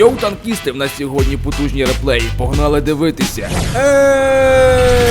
Йоу, танкісти, в нас сьогодні потужні реплеї. Погнали дивитися. Ей!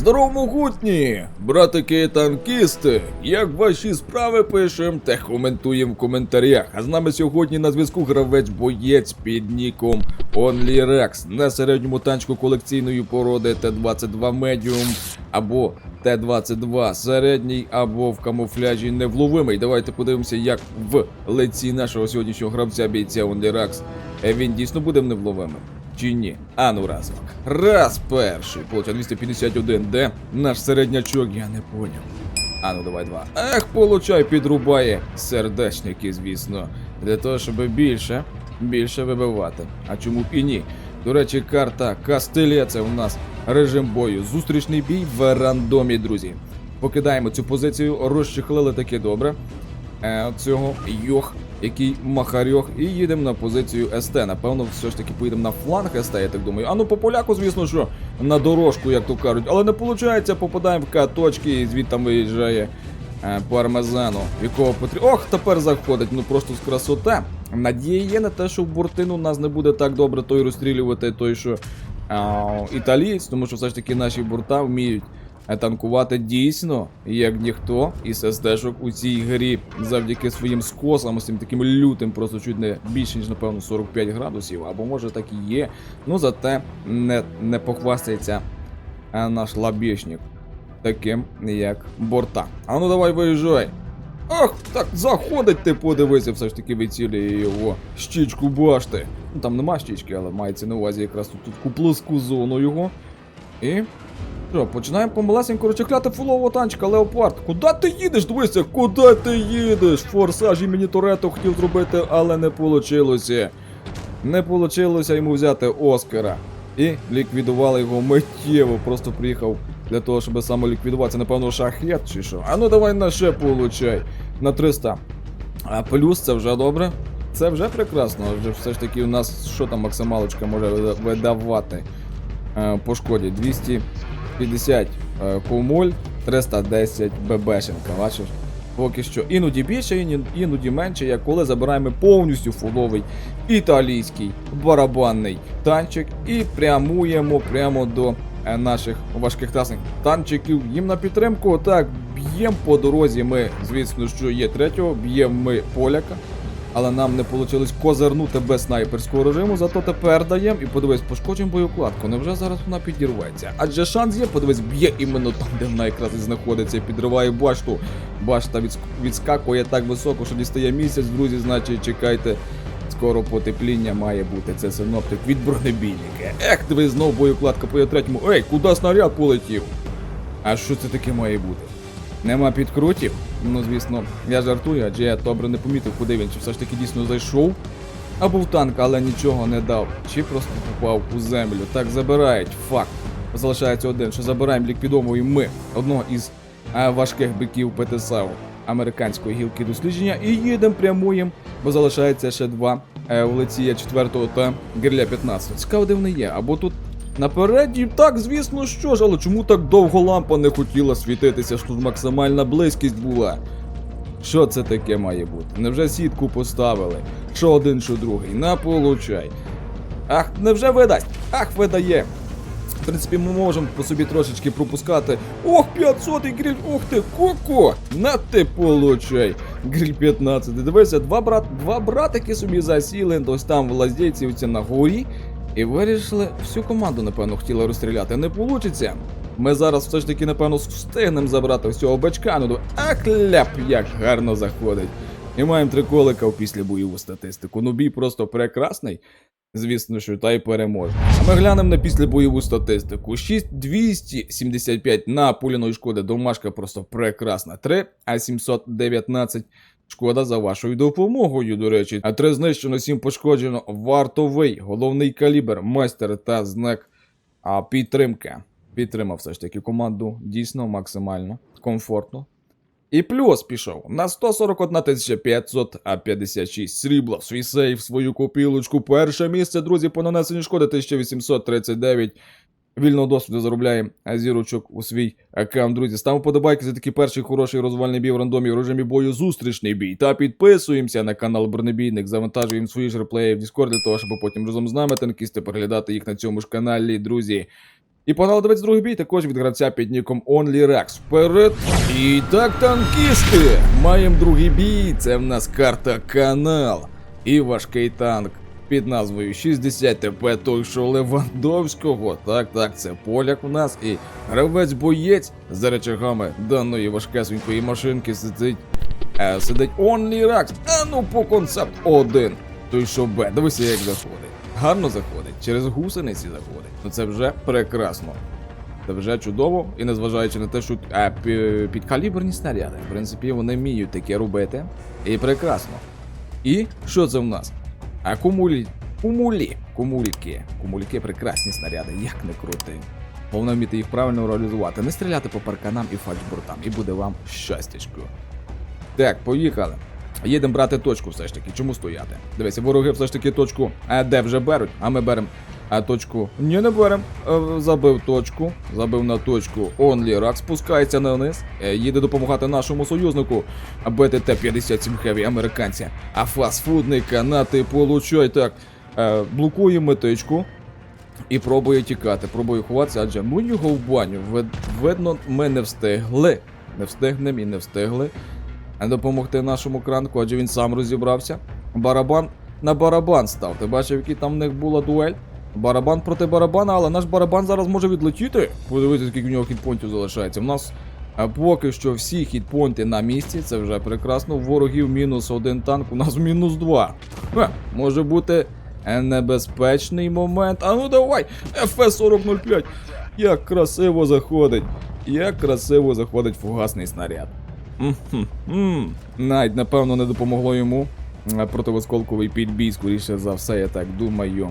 Здоров, могутні! Братики танкісти! Як ваші справи пишем та коментуємо в коментарях. А з нами сьогодні на зв'язку гравець боєць під ніком OnlyRex на середньому танчику колекційної породи Т-22 Medium або Т-22 середній або в камуфляжі невловимий. Давайте подивимося, як в лиці нашого сьогоднішнього гравця бійця OnlyRex він дійсно буде невловимим. Чи ні? Ану разок. Раз перший. Получа 251. Де наш середнячок? Я не поняв. Ану, давай два. Ех, получай, підрубає. Сердечники, звісно. Для того, щоб більше, більше вибивати. А чому і ні? До речі, карта Кастилія це у нас режим бою. Зустрічний бій в рандомі, друзі. Покидаємо цю позицію, розчехлили таки добре. Е, цього йох, який махарьох, і їдемо на позицію СТ. Напевно, все ж таки поїдемо на фланг СТ, я так думаю. А ну по поляку, звісно, що на дорожку, як то кажуть, але не виходить, попадаємо в К-точки і звідти виїжджає е, пармезану, якого потрібно. Ох, тепер заходить, ну просто з красота. Надія є на те, що в бортину нас не буде так добре той розстрілювати, той, що а, італієць, тому що все ж таки наші борта вміють танкувати дійсно, як ніхто із СДшок у цій грі завдяки своїм скосам, цим таким лютим, просто чуть не більше, ніж напевно 45 градусів, або може так і є. Ну зате не, не похвастається е, наш лабішник таким, як борта. А ну давай виїжджай. Ах, так заходить ти подивися, все ж таки вицілює його щічку башти. Ну там нема щічки, але мається на увазі якраз тут таку плоску зону його. І. Що, починаємо помалесенько розчехляти фулового танчика, Леопард. Куди ти їдеш? Дивися, куди ти їдеш? Форсаж імені Торетто хотів зробити, але не вийшло. Не вийшло йому взяти Оскара. І ліквідували його миттєво. Просто приїхав для того, щоб самоліквідуватися. Напевно, шахет чи що. А ну давай на ще получай. На 300. А плюс це вже добре. Це вже прекрасно. Вже все ж таки у нас що там максималочка може видавати. Е, По шкоді 200. 50 е, кумуль, 310 ББшенка, бачиш? Поки що. Іноді більше, іноді менше, як коли забираємо повністю фуловий італійський барабанний танчик і прямуємо прямо до е, наших важких тасних танчиків. Їм на підтримку. Так, б'ємо по дорозі. Ми, звісно, що є третього, б'ємо ми поляка. Але нам не вийшло козирнути без снайперського режиму, зато тепер даємо і подивись, пошкоджуємо боєукладку. Невже зараз вона підірветься? Адже шанс є, подивись, б'є іменно там, де вона якраз знаходиться, і підриває башту. Башта відск- відскакує так високо, що дістає місяць, друзі, значить чекайте. Скоро потепління має бути. Це синоптик від бронебійника. Ех, диви, знов боєукладка по третьому. Ей, куди снаряд полетів? А що це таке має бути? Нема підкрутів? Ну, звісно, я жартую, адже я добре не помітив, куди він, чи все ж таки дійсно зайшов. Або в танк, але нічого не дав. Чи просто попав у землю. Так забирають. Факт. Залишається один, що забираємо ліквідовуємо ми одного із а, важких биків ПТСАУ американської гілки дослідження і їдемо прямуємо, бо залишається ще два е, в лиці 4 та гірля 15. Цікаво, де вони є. Або тут Напереді, так, звісно, що ж, але чому так довго лампа не хотіла світитися, що тут максимальна близькість була? Що це таке має бути? Невже сітку поставили? Що один, що другий? На получай. Ах, невже видасть? Ах, видає. В принципі, ми можемо по собі трошечки пропускати. Ох, 500 гриль, ух ти, коко! На ти получай! Гриль 15. Дивися, два, брат, два братики собі засіли, ось там в Лаздійцівці на горі. І вирішили всю команду, напевно, хотіли розстріляти. Не вийде. Ми зараз все ж таки, напевно, встигнемо забрати всього бачка. Ну, а кляп, як гарно заходить. І маємо три колика в після бойову статистику. Ну, бій просто прекрасний. Звісно, що та й переможе. А ми глянемо на післябойову статистику. 6275 на пуляної шкоди. Домашка просто прекрасна. 3, а 719 Шкода за вашою допомогою, до речі. А 3 знищено, 7 пошкоджено. Вартовий, головний калібр, майстер та знак а, підтримки. Підтримав все ж таки команду дійсно максимально комфортно. І плюс пішов на 141 556 срібла свій сейф, свою копілочку. Перше місце, друзі, по нанесенню шкоди 1839. Вільного досвіду заробляємо е, зірочок у свій аккаунт, друзі. Ставимо подобайки за такий перший хороший розвальний бій в рандомі в режимі бою зустрічний бій. Та підписуємося на канал Бронебійник, завантажуємо свої ж реплеї в Discord для того, щоб потім разом з нами танкісти переглядати їх на цьому ж каналі, друзі. І погнали дивитися другий бій також від гравця під ніком OnlyRex. Вперед! І так, танкісти! Маємо другий бій. Це в нас карта канал. І важкий танк під назвою 60 ТП той, що Левандовського. Так, так, це поляк у нас. І гравець-боєць за речагами даної важкесенької машинки сидить. Е, сидить OnlyRex. А ну по концепт 1. Той, що Б. Дивися, як заходить. Гарно заходить, через гусениці заходить. Ну це вже прекрасно. Це вже чудово, і незважаючи на те, що е, пі- підкаліберні снаряди, в принципі, вони вміють таке робити. І прекрасно. І що це в нас? А кумуль... Кумулі. Кумуліки. кумульки прекрасні снаряди, як не крути. Головне вміти їх правильно реалізувати, не стріляти по парканам і фальшбортам, і буде вам щастячко. Так, поїхали. Їдемо брати точку все ж таки. Чому стояти? Дивися, вороги все ж таки точку А де вже беруть, а ми беремо а точку. Ні, не беремо. Е, Забив точку. Забив на точку. OnlyRack спускається на низ. е, Їде допомагати нашому союзнику. бити Т-57 Heavy американця. А фастфудника на ти получай так. Е, блокує метичку. І пробує тікати, пробує ховатися, адже ну його в баню. Видно, ми не встигли. Не встигнемо і не встигли допомогти нашому кранку, адже він сам розібрався. Барабан на барабан став. Ти бачив, який там в них була дуель? Барабан проти барабана, але наш барабан зараз може відлетіти. Подивіться, скільки в нього хітпонтів залишається. У нас а, поки що всі хітпонти на місці, це вже прекрасно. Ворогів мінус один танк, у нас мінус два. Ха, може бути е, небезпечний момент. А ну давай! ФС-4005. Як красиво заходить. Як красиво заходить фугасний снаряд. Мгм. Навіть, напевно, не допомогло йому е, противосколковий підбій, скоріше за все, я так думаю.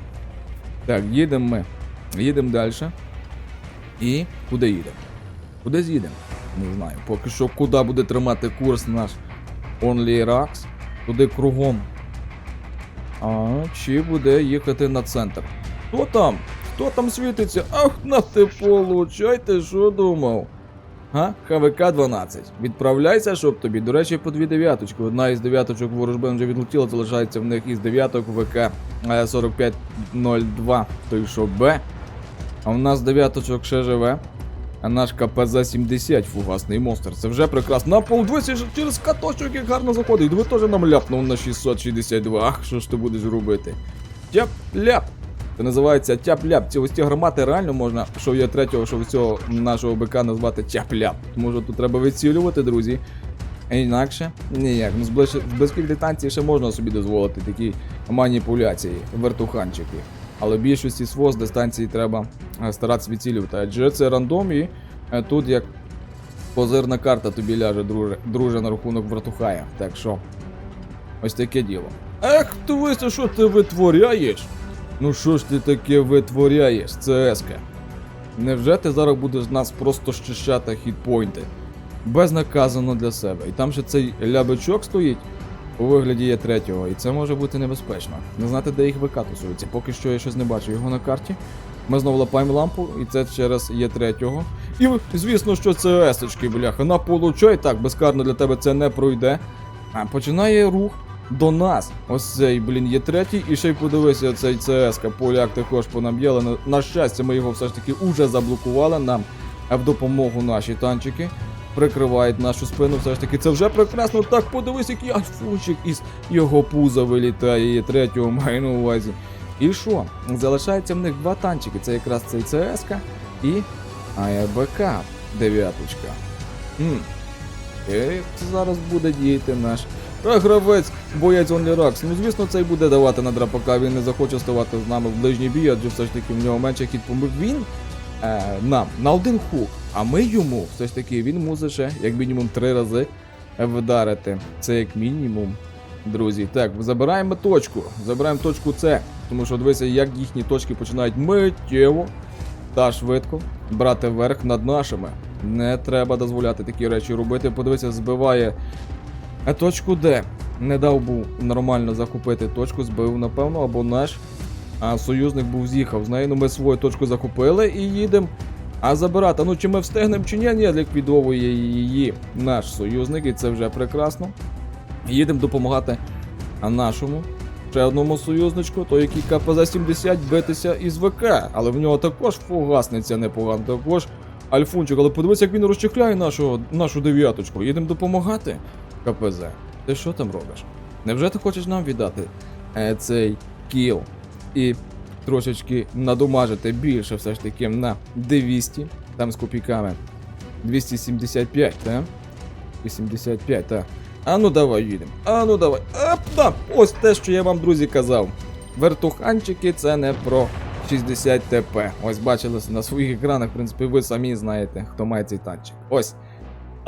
Так, їдемо ми. Їдемо далі. І куди їдемо? Куди з'їдемо? Не знаю. Поки що куди буде тримати курс наш Only Rax. туди кругом. А чи буде їхати на центр? Хто там? Хто там світиться? Ах, на ти получайте, що думав? Га? ХВК 12. Відправляйся, щоб тобі. До речі, по дві дев'яточки. Одна із дев'яточок ворожбин вже відлетіла, залишається в них із дев'яток ВК е, 4502, той що Б. А в нас дев'яточок ще живе. А наш КПЗ-70 фугасний монстр. Це вже прекрасно. На пол 200 через каточок як гарно заходить. Ви теж нам ляпнув на 662. Ах, що ж ти будеш робити? Тяп-ляп. Це називається тяп-ляп. Ці ось ці гармати реально можна, що є третього, що всього нашого БК назвати тяп-ляп. Тому що тут треба вицілювати, друзі. Інакше ніяк. Ну, з близьких дистанцій ще можна собі дозволити такі маніпуляції, вертуханчики. Але в більшості СВО з дистанції треба е, старатися відцілювати. Адже це рандом і е, тут як козирна карта тобі ляже, друже, друже на рахунок вертухая. Так що, ось таке діло. Ех, ти що ти витворяєш? Ну що ж ти таке витворяєш, ЦСК? Невже ти зараз будеш нас просто щищати хітпойнти? Безнаказано для себе. І там ще цей лябичок стоїть у вигляді є третього, і це може бути небезпечно. Не знати, де їх ВК тусуються. Поки що я щось не бачу його на карті. Ми знову лапаємо лампу, і це через є третього. І звісно, що це есочки, бляха. На получай, так, безкарно для тебе це не пройде. А починає рух до нас. Ось цей, блін, є третій, і ще й подивися, цей ЦСК поляк також понаб'яли. На, на щастя, ми його все ж таки уже заблокували нам в допомогу наші танчики. Прикривають нашу спину, все ж таки, це вже прекрасно. Так, подивись, який альфучик із його пуза вилітає, є третього маю на увазі. І що? Залишається в них два танчики. Це якраз цей ЦСК і АРБК дев'яточка. І як це зараз буде діяти наш а гравець, боєць OnlyRax. Ну звісно, цей буде давати на драпака, він не захоче ставати з нами в ближній бій, адже все ж таки в нього менше хід помив. Він е, нам на один хук, а ми йому все ж таки він мусить ще як мінімум три рази вдарити. Це як мінімум. Друзі, так, забираємо точку. Забираємо точку С, тому що дивися, як їхні точки починають миттєво та швидко брати верх над нашими. Не треба дозволяти такі речі робити. Подивися, збиває а точку Д. Не дав був нормально захопити точку, збив, напевно, або наш а союзник був з'їхав з нею. Ну ми свою точку захопили і їдемо. А забирати, ну чи ми встигнемо, чи ні, ні, ліквідовує її наш союзник, і це вже прекрасно. Їдемо допомагати нашому ще одному союзничку, той який КПЗ-70 битися із ВК, але в нього також фугасниця непогана, також Альфунчик, але подивись, як він розчехляє нашу, нашу дев'яточку. Їдемо допомагати, КПЗ. Ти що там робиш? Невже ти хочеш нам віддати е, цей кіл і трошечки надумажити більше все ж таки на 200, там з копійками 275, так? 85, так. А ну давай їдемо. А ну давай. Ап, да. Ось те, що я вам, друзі, казав. Вертуханчики це не про 60 ТП. Ось бачили на своїх екранах, в принципі, ви самі знаєте, хто має цей танчик. Ось.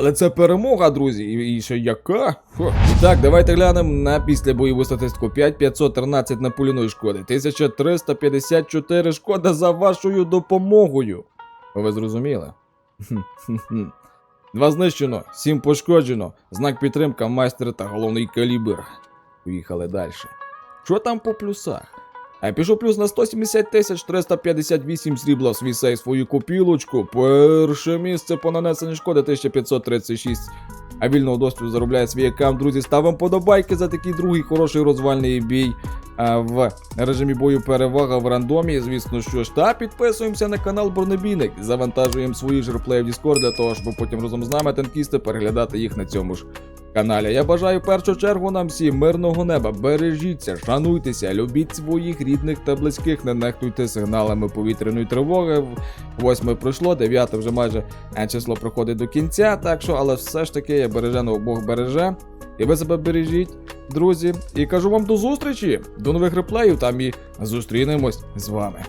Але це перемога, друзі, і, ще яка? Фу. І так, давайте глянемо на післябойову статистику. 5513 напуляної шкоди, 1354 шкода за вашою допомогою. Ви зрозуміли? Два знищено, сім пошкоджено. Знак підтримка, майстер та головний калібр. Поїхали далі. Що там по плюсах? А пішов плюс на 170 тисяч 358 срібла в свій сей свою копілочку. Перше місце по нанесенню шкоди 1536. А вільного досвіду заробляє свій аккаунт. Друзі, ставимо подобайки за такий другий хороший розвальний бій в режимі бою перевага в рандомі. Звісно, що ж. Та підписуємося на канал Бронебійник. Завантажуємо свої жерплеї в Discord для того, щоб потім разом з нами танкісти переглядати їх на цьому ж каналі. Я бажаю в першу чергу нам всім мирного неба. Бережіться, шануйтеся, любіть своїх рідних та близьких, не нехтуйте сигналами повітряної тривоги. Восьме пройшло, дев'яте вже майже е, число проходить до кінця. Так що, але все ж таки, я береженого Бог береже. І ви себе бережіть, друзі. І кажу вам до зустрічі, до нових реплеїв там і зустрінемось з вами.